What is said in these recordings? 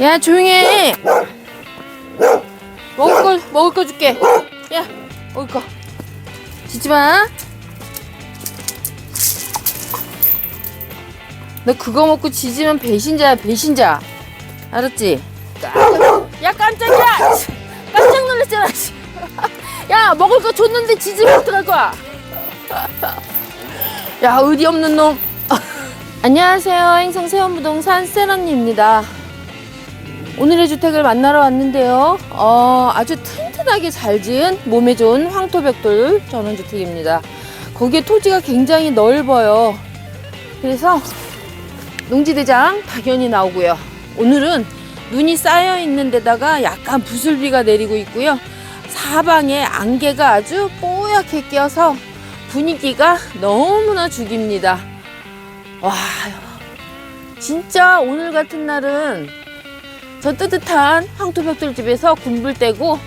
야 조용히 해. 먹을 거 먹을 거 줄게. 야 먹을 거. 짖지 마 너 그거 먹고 짖으면 배신자야 배신자. 알았지? 야 깜짝이야. 깜짝 놀랐잖아. 야 먹을 거 줬는데 짖으면 어떡할 거야? 야 의리 없는 놈. 안녕하세요. 행성 세원부동산 세런니입니다 오늘의 주택을 만나러 왔는데요. 어, 아주 튼튼하게 잘 지은 몸에 좋은 황토벽돌 전원주택입니다. 거기에 토지가 굉장히 넓어요. 그래서 농지대장 당연히 나오고요. 오늘은 눈이 쌓여 있는 데다가 약간 부슬비가 내리고 있고요. 사방에 안개가 아주 뽀얗게 껴서 분위기가 너무나 죽입니다. 와, 진짜 오늘 같은 날은 저 뜨뜻한 황토벽돌 집에서 군불 떼고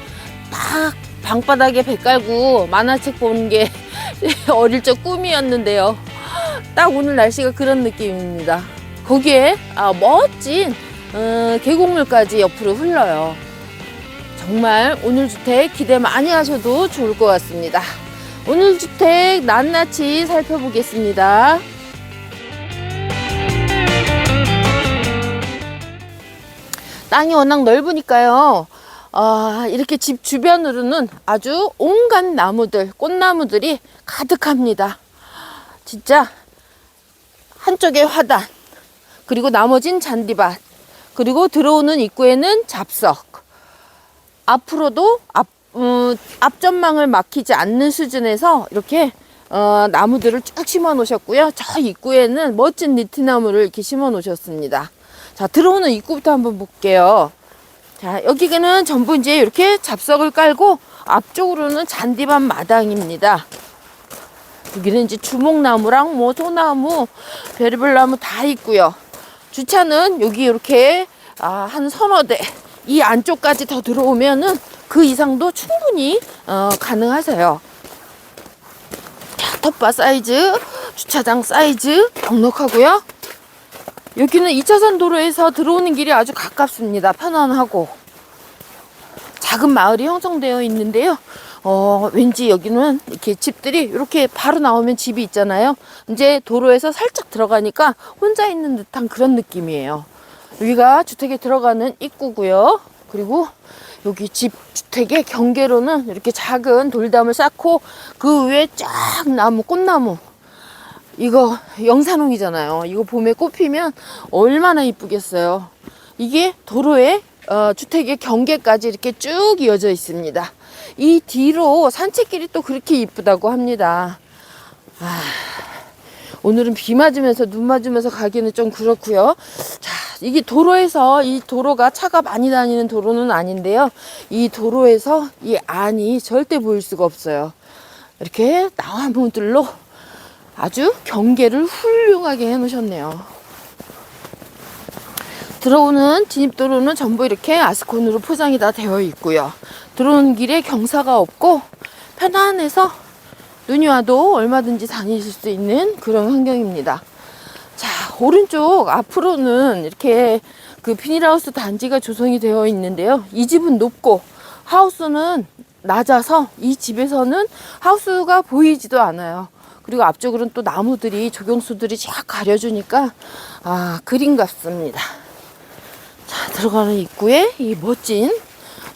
딱 방바닥에 배 깔고 만화책 보는 게 어릴 적 꿈이었는데요. 딱 오늘 날씨가 그런 느낌입니다. 거기에 아, 멋진 어, 계곡물까지 옆으로 흘러요. 정말 오늘 주택 기대 많이 하셔도 좋을 것 같습니다. 오늘 주택 낱낱이 살펴보겠습니다. 땅이 워낙 넓으니까요. 아, 이렇게 집 주변으로는 아주 온갖 나무들, 꽃나무들이 가득합니다. 진짜 한쪽에 화단, 그리고 나머진 잔디밭, 그리고 들어오는 입구에는 잡석. 앞으로도 앞, 어, 앞전망을 막히지 않는 수준에서 이렇게 어, 나무들을 쭉 심어 놓으셨고요. 저 입구에는 멋진 니트나무를 이렇게 심어 놓으셨습니다. 자, 들어오는 입구부터 한번 볼게요. 자, 여기는 전부 이제 이렇게 잡석을 깔고 앞쪽으로는 잔디밭 마당입니다. 여기는 이제 주목나무랑 뭐 소나무, 별의별 나무 다 있고요. 주차는 여기 이렇게 아, 한 서너 대, 이 안쪽까지 더 들어오면은 그 이상도 충분히 어, 가능하세요. 자, 텃밭 사이즈, 주차장 사이즈 넉넉하고요. 여기는 2차선 도로에서 들어오는 길이 아주 가깝습니다. 편안하고. 작은 마을이 형성되어 있는데요. 어, 왠지 여기는 이렇게 집들이 이렇게 바로 나오면 집이 있잖아요. 이제 도로에서 살짝 들어가니까 혼자 있는 듯한 그런 느낌이에요. 여기가 주택에 들어가는 입구고요. 그리고 여기 집 주택의 경계로는 이렇게 작은 돌담을 쌓고 그 위에 쫙 나무 꽃나무 이거 영산홍이잖아요. 이거 봄에 꽃 피면 얼마나 이쁘겠어요. 이게 도로에 어, 주택의 경계까지 이렇게 쭉 이어져 있습니다. 이 뒤로 산책길이 또 그렇게 이쁘다고 합니다. 아, 오늘은 비 맞으면서 눈 맞으면서 가기는 좀 그렇고요. 자, 이게 도로에서 이 도로가 차가 많이 다니는 도로는 아닌데요. 이 도로에서 이 안이 절대 보일 수가 없어요. 이렇게 나무들로 아주 경계를 훌륭하게 해 놓으셨네요. 들어오는 진입도로는 전부 이렇게 아스콘으로 포장이 다 되어 있고요. 들어오는 길에 경사가 없고 편안해서 눈이 와도 얼마든지 다니실 수 있는 그런 환경입니다. 자, 오른쪽 앞으로는 이렇게 그 비닐하우스 단지가 조성이 되어 있는데요. 이 집은 높고 하우스는 낮아서 이 집에서는 하우스가 보이지도 않아요. 그리고 앞쪽으로는 또 나무들이 조경수들이 쫙 가려주니까 아 그림 같습니다. 자 들어가는 입구에 이 멋진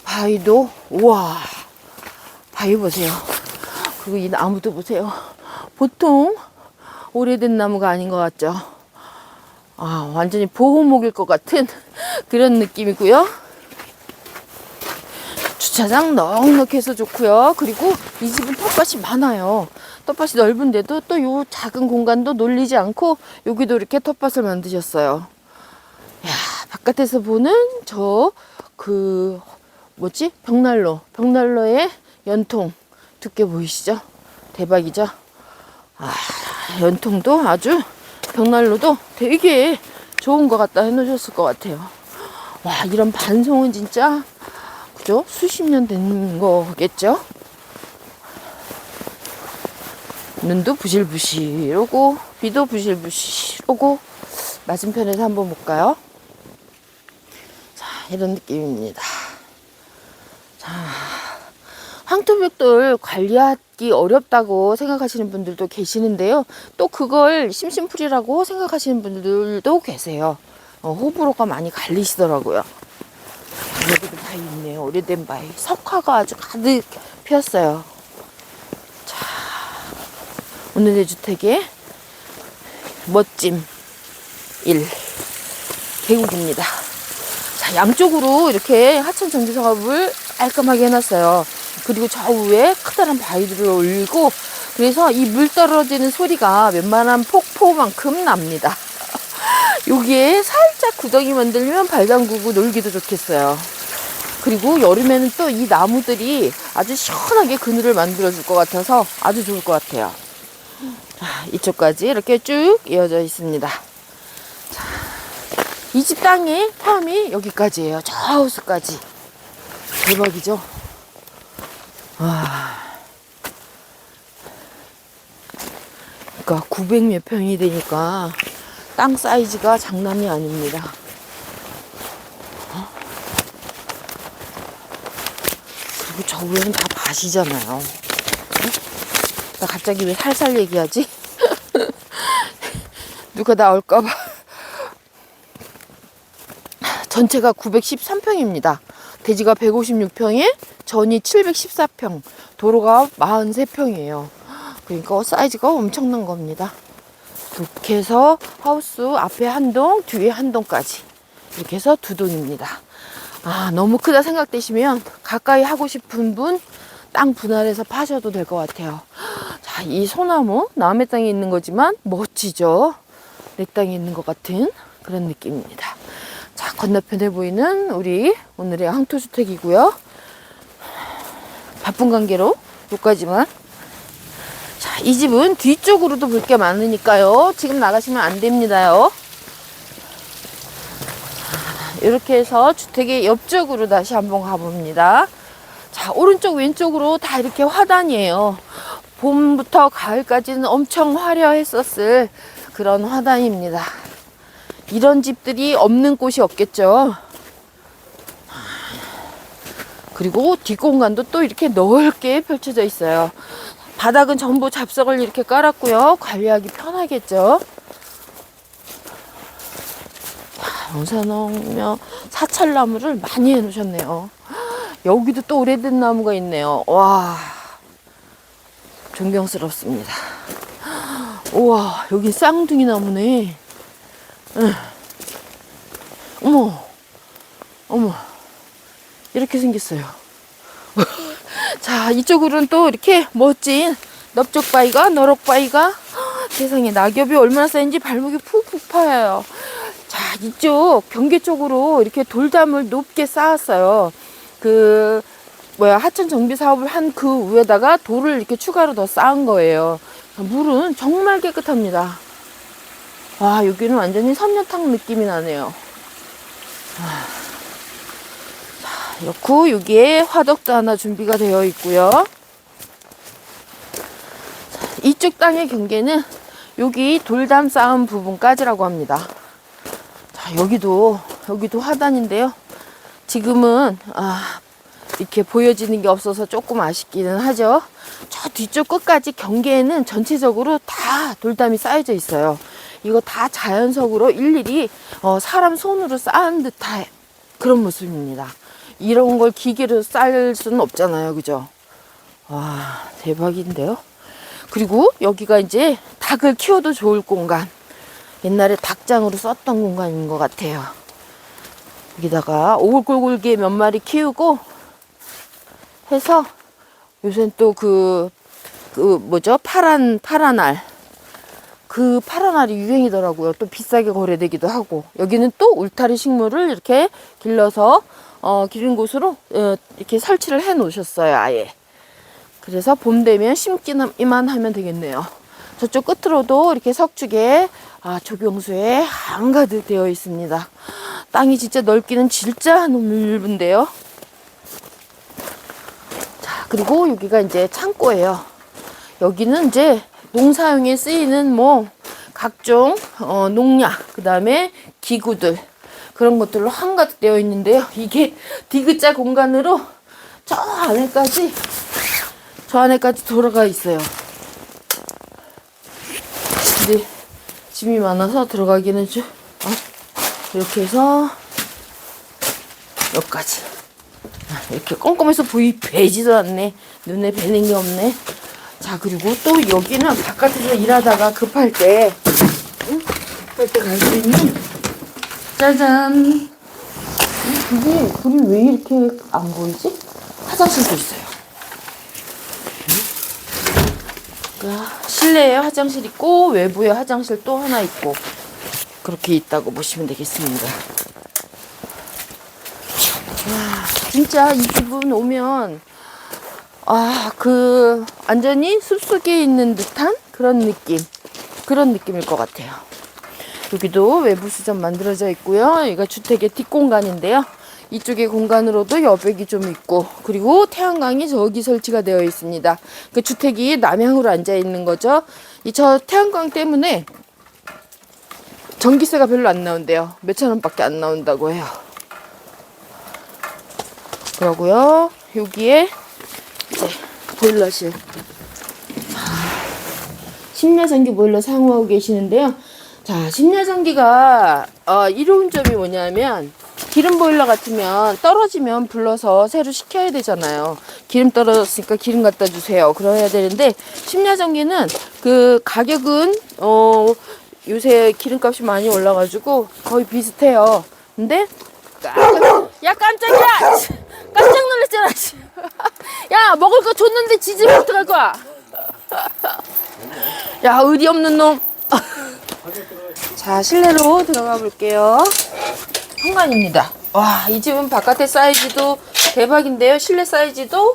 바위도 우와 바위 보세요. 그리고 이 나무도 보세요. 보통 오래된 나무가 아닌 것 같죠. 아 완전히 보호목일 것 같은 그런 느낌이고요. 주차장 넉넉해서 좋고요. 그리고 이 집은 텃밭이 많아요. 텃밭이 넓은데도 또 요 작은 공간도 놀리지 않고 여기도 이렇게 텃밭을 만드셨어요. 야 바깥에서 보는 저 그 뭐지 벽난로 벽난로의 연통 두께 보이시죠? 대박이죠? 아 연통도 아주 벽난로도 되게 좋은 것 같다 해놓으셨을 것 같아요. 와 이런 반송은 진짜 그죠? 수십 년 된 거겠죠? 눈도 부실부실 오고 비도 부실부실 오고 맞은편에서 한번 볼까요? 자 이런 느낌입니다. 자, 황토벽돌 관리하기 어렵다고 생각하시는 분들도 계시는데요. 또 그걸 심심풀이라고 생각하시는 분들도 계세요. 어, 호불호가 많이 갈리시더라고요. 여기도 바위 있네요. 오래된 바위. 석화가 아주 가득 피었어요. 자, 오늘의 주택의 멋짐 1. 계곡입니다. 자, 양쪽으로 이렇게 하천 정비 사업을 깔끔하게 해놨어요. 그리고 저 위에 커다란 바위들을 올리고 그래서 이 물 떨어지는 소리가 웬만한 폭포만큼 납니다. 여기에 살짝 구덩이 만들면 발 담그고 놀기도 좋겠어요. 그리고 여름에는 또 이 나무들이 아주 시원하게 그늘을 만들어줄 것 같아서 아주 좋을 것 같아요. 자, 이쪽까지 이렇게 쭉 이어져 있습니다. 이 집 땅의 팜이 여기까지예요. 저 하우스까지. 대박이죠? 와. 그러니까 900 몇 평이 되니까 땅 사이즈가 장난이 아닙니다. 그리고 저 위에는 다 밭이잖아요. 어? 나 갑자기 왜 살살 얘기하지? 누가 나올까봐. 전체가 913평입니다. 대지가 156평에 전이 714평, 도로가 43평이에요. 그러니까 사이즈가 엄청난 겁니다. 이렇게 해서 하우스 앞에 한 동, 뒤에 한 동까지. 이렇게 해서 두 동입니다. 아, 너무 크다 생각되시면 가까이 하고 싶은 분 땅 분할해서 파셔도 될 것 같아요. 자, 이 소나무 남의 땅에 있는 거지만 멋지죠? 내 땅에 있는 것 같은 그런 느낌입니다. 자, 건너편에 보이는 우리 오늘의 항토주택이고요. 바쁜 관계로 여기까지만. 자, 이 집은 뒤쪽으로도 볼 게 많으니까요. 지금 나가시면 안 됩니다요. 이렇게 해서 주택의 옆쪽으로 다시 한번 가봅니다. 자, 오른쪽 왼쪽으로 다 이렇게 화단이에요. 봄부터 가을까지는 엄청 화려했었을 그런 화단입니다. 이런 집들이 없는 곳이 없겠죠. 그리고 뒷공간도 또 이렇게 넓게 펼쳐져 있어요. 바닥은 전부 잡석을 이렇게 깔았고요. 관리하기 편하겠죠. 용산홍며 사철나무를 많이 해놓으셨네요. 여기도 또 오래된 나무가 있네요. 와, 존경스럽습니다. 우와, 여기 쌍둥이 나무네. 응. 어머, 어머, 이렇게 생겼어요. 자, 이쪽으로는 또 이렇게 멋진 넓적바위가, 너럭바위가, 세상에 낙엽이 얼마나 쌓인지 발목이 푹푹 파여요. 자, 이쪽 경계 쪽으로 이렇게 돌담을 높게 쌓았어요. 그, 뭐야, 하천 정비 사업을 한 그 위에다가 돌을 이렇게 추가로 더 쌓은 거예요. 물은 정말 깨끗합니다. 와, 여기는 완전히 섬녀탕 느낌이 나네요. 아. 자, 이렇고, 여기에 화덕도 하나 준비가 되어 있고요. 자, 이쪽 땅의 경계는 여기 돌담 쌓은 부분까지라고 합니다. 자, 여기도, 여기도 화단인데요. 지금은, 아, 이렇게 보여지는 게 없어서 조금 아쉽기는 하죠. 저 뒤쪽 끝까지 경계에는 전체적으로 다 돌담이 쌓여져 있어요. 이거 다 자연석으로 일일이 어, 사람 손으로 쌓은 듯한 그런 모습입니다. 이런 걸 기계로 쌓을 수는 없잖아요. 그죠? 와, 대박인데요. 그리고 여기가 이제 닭을 키워도 좋을 공간. 옛날에 닭장으로 썼던 공간인 것 같아요. 여기다가 오골골골게 몇 마리 키우고 해서 요새는 또 그, 그 뭐죠? 파란, 파란 알. 그 파란 알이 유행이더라고요. 또 비싸게 거래되기도 하고. 여기는 또 울타리 식물을 이렇게 길러서, 어, 기른 곳으로, 어, 이렇게 설치를 해 놓으셨어요. 아예. 그래서 봄 되면 심기만 하면 되겠네요. 저쪽 끝으로도 이렇게 석축에, 아, 조경수에 한가득 되어 있습니다. 땅이 진짜 넓기는 진짜 넓은데요. 그리고 여기가 이제 창고예요. 여기는 이제 농사용에 쓰이는 뭐 각종 어, 농약, 그 다음에 기구들, 그런 것들로 한가득 되어 있는데요. 이게 디귿자 공간으로 저 안에까지 저 안에까지 돌아가 있어요. 근데 짐이 많아서 들어가기는 좀 어? 이렇게 해서 여기까지 아, 이렇게 꼼꼼해서 보이 배지도 않네 눈에 뵈는 게 없네 자 그리고 또 여기는 바깥에서 일하다가 급할 때 응? 급할 때 갈 수 있는 짜잔 음, 이게 불이 왜 이렇게 안 보이지? 화장실도 있어요 그러니까 실내에 화장실 있고 외부에 화장실 또 하나 있고 그렇게 있다고 보시면 되겠습니다. 와, 진짜 이 집은 오면 아, 그 완전히 숲속에 있는 듯한 그런 느낌. 그런 느낌일 것 같아요. 여기도 외부 수전 만들어져 있고요. 여기가 주택의 뒷공간인데요. 이쪽에 공간으로도 여백이 좀 있고 그리고 태양광이 저기 설치가 되어 있습니다. 그 주택이 남향으로 앉아 있는 거죠. 이 저 태양광 때문에 전기세가 별로 안 나온대요. 몇천 원밖에 안 나온다고 해요. 그러고요. 여기에 이제 보일러실. 심야전기 보일러 사용하고 계시는데요. 자, 심야전기가 어, 이로운 점이 뭐냐면 기름 보일러 같으면 떨어지면 불러서 새로 식혀야 되잖아요. 기름 떨어졌으니까 기름 갖다 주세요. 그래야 되는데 심야전기는 그 가격은 어 요새 기름값이 많이 올라가지고 거의 비슷해요. 근데 야 깜짝이야! 깜짝 놀랐잖아. 씨. 야 먹을 거 줬는데 지지면 어떡할 거야? 야 의리 없는 놈. 자 실내로 들어가 볼게요. 현관입니다. 와, 이 집은 바깥의 사이즈도 대박인데요. 실내 사이즈도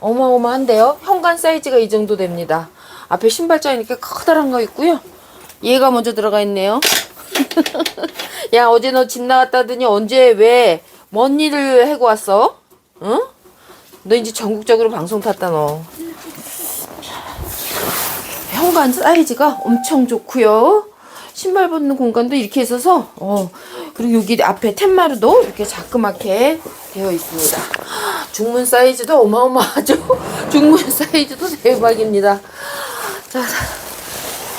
어마어마한데요. 현관 사이즈가 이 정도 됩니다. 앞에 신발장이 이렇게 커다란 거 있고요. 얘가 먼저 들어가 있네요. 야, 어제 너 집 나갔다더니 언제 왜 뭔 일을 해고 왔어? 응? 너 이제 전국적으로 방송 탔다 너. 현관 사이즈가 엄청 좋고요. 신발 벗는 공간도 이렇게 있어서 어 그리고 여기 앞에 텐마루도 이렇게 자그맣게 되어 있습니다. 중문 사이즈도 어마어마하죠. 중문 사이즈도 대박입니다. 자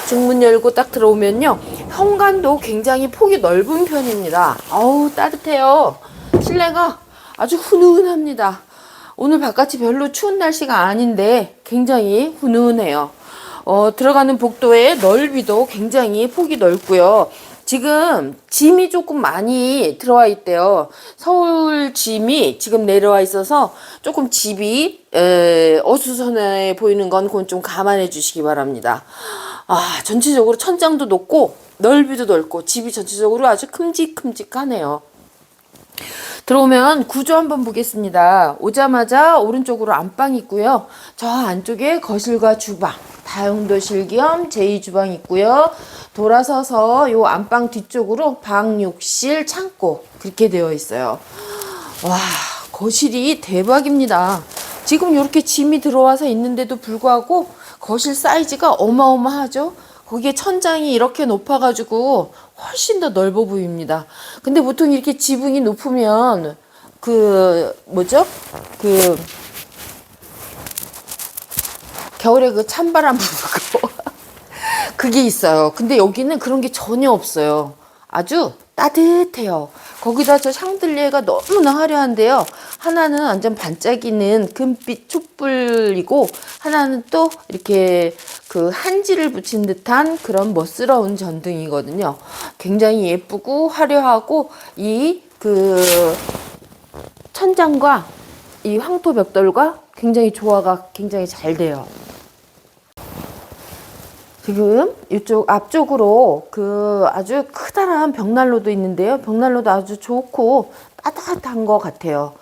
중문 열고 딱 들어오면요 현관도 굉장히 폭이 넓은 편입니다. 어우 따뜻해요. 실내가 아주 훈훈합니다. 오늘 바깥이 별로 추운 날씨가 아닌데 굉장히 훈훈해요. 어, 들어가는 복도의 넓이도 굉장히 폭이 넓고요. 지금 짐이 조금 많이 들어와 있대요. 서울 짐이 지금 내려와 있어서 조금 집이 에, 어수선해 보이는 건 그건 좀 감안해 주시기 바랍니다. 아, 전체적으로 천장도 높고 넓이도 넓고 집이 전체적으로 아주 큼직큼직하네요. 들어오면 구조 한번 보겠습니다. 오자마자 오른쪽으로 안방 있고요. 저 안쪽에 거실과 주방, 다용도실 겸 제2주방 있고요. 돌아서서 요 안방 뒤쪽으로 방, 욕실, 창고 그렇게 되어 있어요. 와, 거실이 대박입니다. 지금 이렇게 짐이 들어와서 있는데도 불구하고 거실 사이즈가 어마어마하죠? 거기에 천장이 이렇게 높아가지고 훨씬 더 넓어 보입니다. 근데 보통 이렇게 지붕이 높으면 그 뭐죠? 그 겨울에 그 찬바람 부고 그게 있어요. 근데 여기는 그런 게 전혀 없어요. 아주 따뜻해요. 거기다 저 샹들리에가 너무나 화려한데요. 하나는 완전 반짝이는 금빛 촛불이고 하나는 또 이렇게 그 한지를 붙인 듯한 그런 멋스러운 전등이거든요. 굉장히 예쁘고 화려하고 이 그 천장과 이 황토 벽돌과 굉장히 조화가 굉장히 잘 돼요. 지금 이쪽 앞쪽으로 그 아주 크다란 벽난로도 있는데요. 벽난로도 아주 좋고 따뜻한 것 같아요.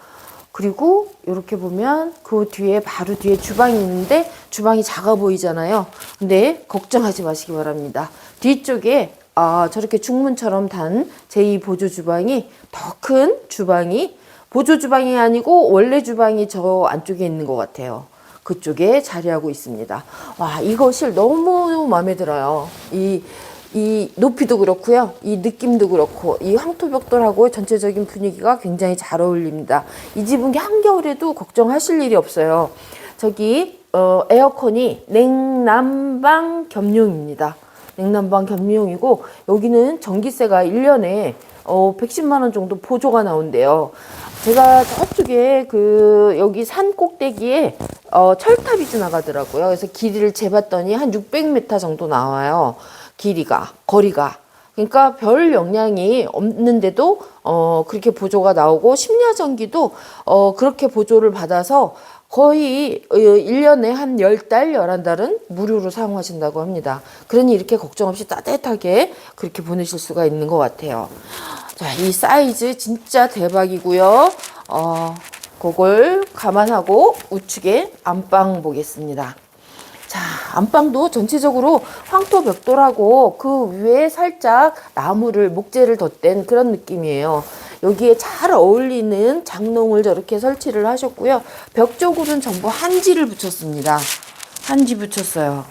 그리고 이렇게 보면 그 뒤에 바로 뒤에 주방이 있는데 주방이 작아 보이잖아요. 근데 걱정하지 마시기 바랍니다. 뒤쪽에 아, 저렇게 중문처럼 단 제2 보조 주방이 더 큰 주방이 보조 주방이 아니고 원래 주방이 저 안쪽에 있는 것 같아요. 그쪽에 자리하고 있습니다. 와, 이 거실 너무 마음에 들어요. 이, 이 높이도 그렇고요. 이 느낌도 그렇고 이 황토벽돌하고 전체적인 분위기가 굉장히 잘 어울립니다. 이 집은 한겨울에도 걱정하실 일이 없어요. 저기 어, 에어컨이 냉난방 겸용입니다. 냉난방 겸용이고 여기는 전기세가 1년에 어, 110만 원 정도 보조가 나온대요. 제가 저쪽에 그 여기 산 꼭대기에 어, 철탑이 지나가더라고요. 그래서 길이를 재봤더니 한 600m 정도 나와요. 길이가 거리가. 그러니까 별 영향이 없는데도 어, 그렇게 보조가 나오고 심야 전기도 어, 그렇게 보조를 받아서 거의 어, 1년에 한 10달, 11달은 무료로 사용하신다고 합니다. 그러니 이렇게 걱정 없이 따뜻하게 그렇게 보내실 수가 있는 것 같아요. 자, 이 사이즈 진짜 대박이고요. 어, 그걸 감안하고 우측에 안방 보겠습니다. 자, 안방도 전체적으로 황토 벽돌하고 그 위에 살짝 나무를 목재를 덧댄 그런 느낌이에요. 여기에 잘 어울리는 장롱을 저렇게 설치를 하셨고요. 벽 쪽으로는 전부 한지를 붙였습니다. 한지 붙였어요.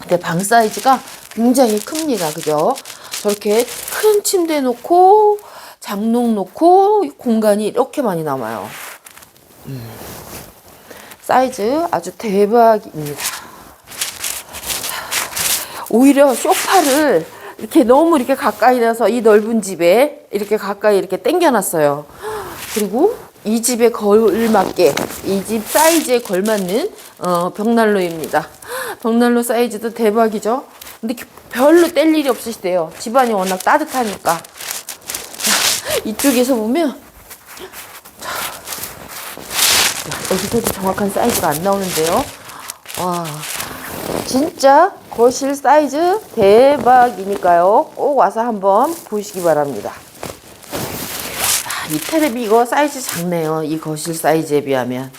근데 방 사이즈가 굉장히 큽니다. 그죠? 저렇게 큰 침대 놓고 장롱 놓고 공간이 이렇게 많이 남아요. 음. 사이즈 아주 대박입니다. 오히려 소파를 이렇게 너무 이렇게 가까이 나서 이 넓은 집에 이렇게 가까이 이렇게 당겨놨어요. 그리고 이 집에 걸맞게 이 집 사이즈에 걸맞는 어, 벽난로입니다. 벽난로 사이즈도 대박이죠. 근데 별로 뗄 일이 없으시대요. 집안이 워낙 따뜻하니까. 자, 이쪽에서 보면 자, 여기서도 정확한 사이즈가 안 나오는데요. 와, 진짜 거실 사이즈 대박이니까요. 꼭 와서 한번 보시기 바랍니다. 아, 이 테레비 이거 사이즈 작네요. 이 거실 사이즈에 비하면.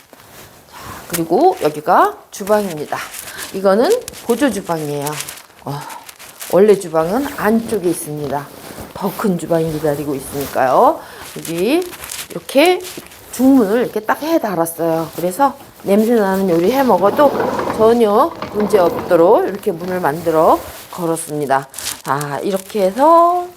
자, 그리고 여기가 주방입니다. 이거는 보조 주방이에요. 어, 원래 주방은 안쪽에 있습니다. 더 큰 주방이 기다리고 있으니까요. 여기 이렇게 중문을 이렇게 딱 해 달았어요. 그래서 냄새 나는 요리 해 먹어도 전혀 문제 없도록 이렇게 문을 만들어 걸었습니다. 아, 이렇게 해서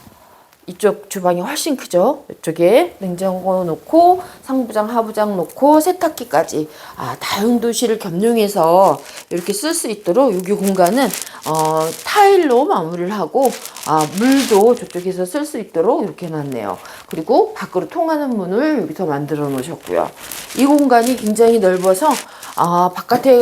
이쪽 주방이 훨씬 크죠. 이쪽에 냉장고 놓고 상부장, 하부장 놓고 세탁기까지 아, 다용도실을 겸용해서 이렇게 쓸 수 있도록 여기 공간은 어, 타일로 마무리를 하고 아, 물도 저쪽에서 쓸 수 있도록 이렇게 해놨네요. 그리고 밖으로 통하는 문을 여기서 만들어 놓으셨고요. 이 공간이 굉장히 넓어서 아, 바깥에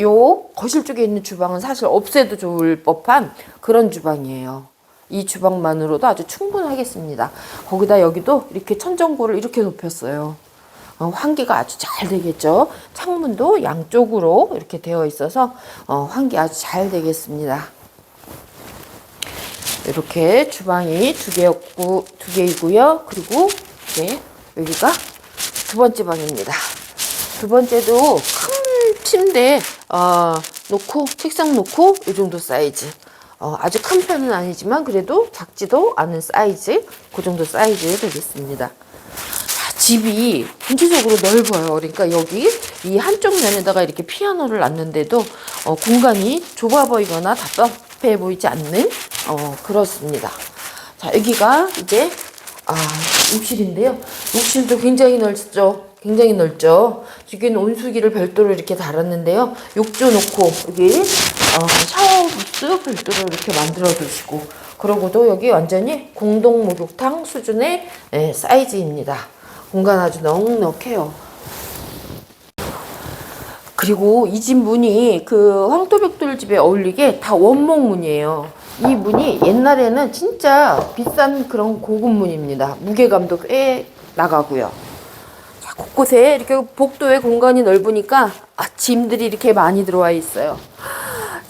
요 거실 쪽에 있는 주방은 사실 없애도 좋을 법한 그런 주방이에요. 이 주방만으로도 아주 충분하겠습니다. 거기다 여기도 이렇게 천정고를 이렇게 높였어요. 어, 환기가 아주 잘 되겠죠. 창문도 양쪽으로 이렇게 되어 있어서 어, 환기 아주 잘 되겠습니다. 이렇게 주방이 두 개였고 두 개이고요. 그리고 이제 여기가 두 번째 방입니다. 두 번째도 큰 침대 어, 놓고 책상 놓고 이 정도 사이즈. 어, 아주 큰 편은 아니지만 그래도 작지도 않은 사이즈, 그 정도 사이즈 되겠습니다. 자, 집이 전체적으로 넓어요. 그러니까 여기 이 한쪽 면에다가 이렇게 피아노를 놨는데도 어, 공간이 좁아 보이거나 답답해 보이지 않는 어, 그렇습니다. 자, 여기가 이제 아, 욕실인데요. 욕실도 굉장히 넓죠. 굉장히 넓죠. 여기는 온수기를 별도로 이렇게 달았는데요. 욕조 놓고 여기 어, 샤워 부스 별도로 이렇게 만들어 두시고 그러고도 여기 완전히 공동 목욕탕 수준의 예, 사이즈입니다. 공간 아주 넉넉해요. 그리고 이 집 문이 그 황토벽돌 집에 어울리게 다 원목 문이에요. 이 문이 옛날에는 진짜 비싼 그런 고급 문입니다. 무게감도 꽤 나가고요. 자, 곳곳에 이렇게 복도의 공간이 넓으니까 아, 짐들이 이렇게 많이 들어와 있어요.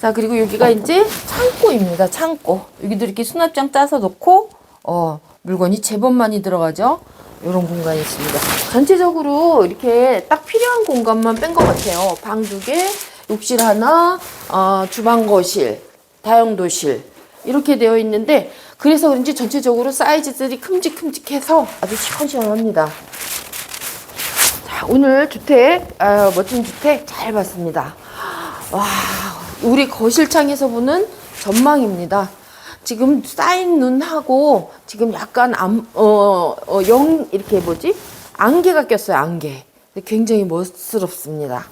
자, 그리고 여기가 이제 창고입니다. 창고. 여기도 이렇게 수납장 짜서 놓고, 어, 물건이 제법 많이 들어가죠. 이런 공간이 있습니다. 전체적으로 이렇게 딱 필요한 공간만 뺀 것 같아요. 방 두 개, 욕실 하나, 어, 주방 거실, 다용도실. 이렇게 되어 있는데, 그래서 그런지 전체적으로 사이즈들이 큼직큼직해서 아주 시원시원합니다. 자, 오늘 주택, 아, 멋진 주택 잘 봤습니다. 와, 우리 거실창에서 보는 전망입니다. 지금 쌓인 눈하고 지금 약간 암, 어, 어, 영, 이렇게 뭐지? 안개가 꼈어요, 안개. 굉장히 멋스럽습니다.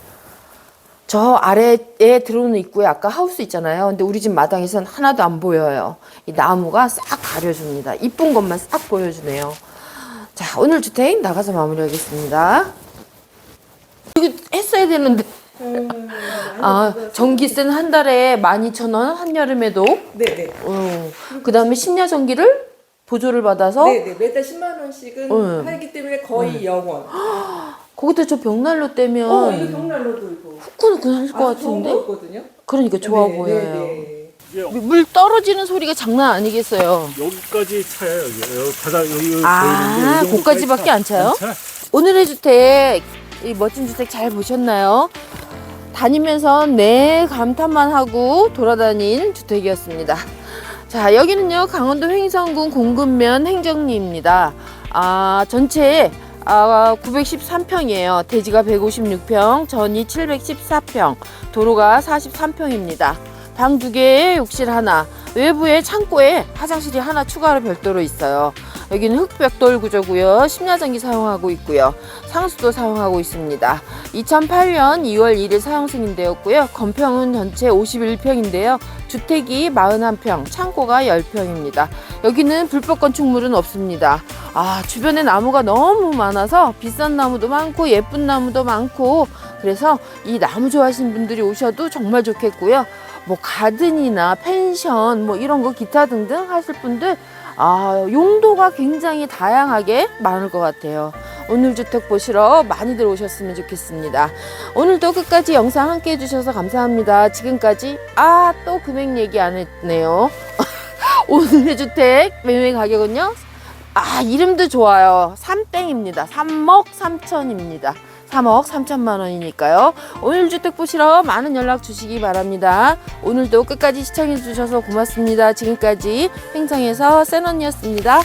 저 아래에 들어오는 입구에 아까 하우스 있잖아요. 근데 우리 집 마당에선 하나도 안 보여요. 이 나무가 싹 가려줍니다. 이쁜 것만 싹 보여주네요. 자, 오늘 주택 나가서 마무리하겠습니다. 했어야 되는데. 아, 전기세는 한 달에 12,000원, 한여름에도. 네네. 어, 그 다음에 심야 전기를 보조를 받아서 네네. 매달 10만 원씩은 어. 하기 때문에 거의 영원. 거기다 저 벽난로 떼면 어, 이거 경날로도 이거. 후끈후끈 할것 아주 좋은 같은데? 거거든요. 그러니까 좋아 네, 보여요. 네, 네. 물 떨어지는 소리가 장난 아니겠어요. 여기까지 차요. 여기, 여기 바닥 여기 아, 보이는데 이 거기까지밖에 안 차요? 차. 오늘의 주택, 이 멋진 주택 잘 보셨나요? 다니면서 내 감탄만 하고 돌아다닌 주택이었습니다. 자, 여기는요, 강원도 횡성군 공급면 행정리입니다. 아, 전체 아, 913평이에요. 대지가 156평, 전이 714평, 도로가 43평입니다. 방 두 개에 욕실 하나, 외부에 창고에 화장실이 하나 추가로 별도로 있어요. 여기는 흑벽돌 구조고요. 심야전기 사용하고 있고요. 상수도 사용하고 있습니다. 2008년 2월 1일 사용 승인되었고요. 건평은 전체 51평인데요. 주택이 41평, 창고가 10평입니다. 여기는 불법 건축물은 없습니다. 아, 주변에 나무가 너무 많아서 비싼 나무도 많고 예쁜 나무도 많고 그래서 이 나무 좋아하시는 분들이 오셔도 정말 좋겠고요. 뭐 가든이나 펜션 뭐 이런 거 기타 등등 하실 분들 아, 용도가 굉장히 다양하게 많을 것 같아요. 오늘 주택 보시러 많이들 오셨으면 좋겠습니다. 오늘도 끝까지 영상 함께 해주셔서 감사합니다. 지금까지, 아, 또 금액 얘기 안 했네요. 오늘의 주택 매매 가격은요? 아, 이름도 좋아요. 삼땡입니다. 3억 3천입니다. 3억 3천만 원이니까요. 오늘 주택 보시러 많은 연락 주시기 바랍니다. 오늘도 끝까지 시청해 주셔서 고맙습니다. 지금까지 횡성에서 센언니였습니다.